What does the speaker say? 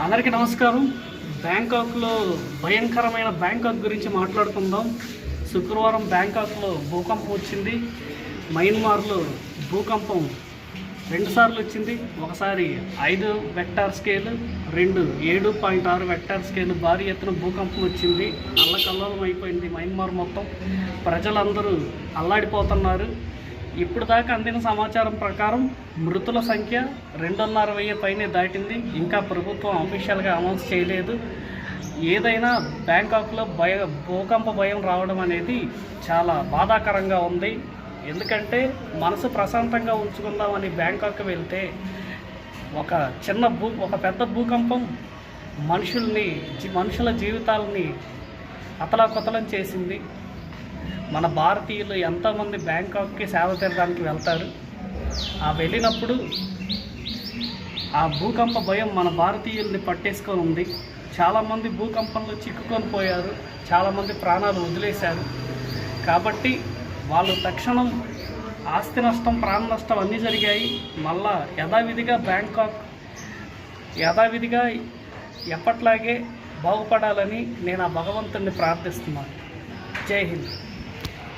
అందరికీ నమస్కారం. బ్యాంకాక్లో భయంకరమైన బ్యాంకాక్ గురించి మాట్లాడుకుందాం. శుక్రవారం బ్యాంకాక్లో భూకంపం వచ్చింది. మయన్మార్లో భూకంపం రెండుసార్లు వచ్చింది. ఒకసారి ఐదు వెక్టార్ స్కేల్ రెండు ఏడు పాయింట్ ఆరు వెక్టార్ స్కేల్ భారీ ఎత్తున భూకంపం వచ్చింది. అల్లకల్లోలం అయిపోయింది మయన్మార్ మొత్తం. ప్రజలందరూ అల్లాడిపోతున్నారు. ఇప్పుడు దాకా అందిన సమాచారం ప్రకారం మృతుల సంఖ్య రెండున్నర వెయ్యి పైనే దాటింది. ఇంకా ప్రభుత్వం అఫీషియల్గా అనౌన్స్ చేయలేదు. ఏదైనా బ్యాంకాక్లో భయ భూకంప భయం రావడం అనేది చాలా బాధాకరంగా ఉంది. ఎందుకంటే మనసు ప్రశాంతంగా ఉంచుకుందామని బ్యాంకాక్ వెళ్తే ఒక చిన్న భూ ఒక పెద్ద భూకంపం మనుషుల్ని మనుషుల జీవితాలని అతలాకుతలం చేసింది. మన భారతీయులు ఎంతోమంది బ్యాంకాక్కి సేవ తీరడానికి వెళ్తారు. ఆ వెళ్ళినప్పుడు ఆ భూకంప భయం మన భారతీయుల్ని పట్టేసుకొని ఉంది. చాలామంది భూకంపంలో చిక్కుకొని పోయారు. చాలామంది ప్రాణాలు వదిలేశారు. కాబట్టి వాళ్ళు తక్షణం ఆస్తి నష్టం ప్రాణ నష్టం అన్నీ జరిగాయి. మళ్ళా యథావిధిగా బ్యాంకాక్ యథావిధిగా ఎప్పట్లాగే బాగుపడాలని నేను ఆ భగవంతుడిని ప్రార్థిస్తున్నాను. జై హింద్.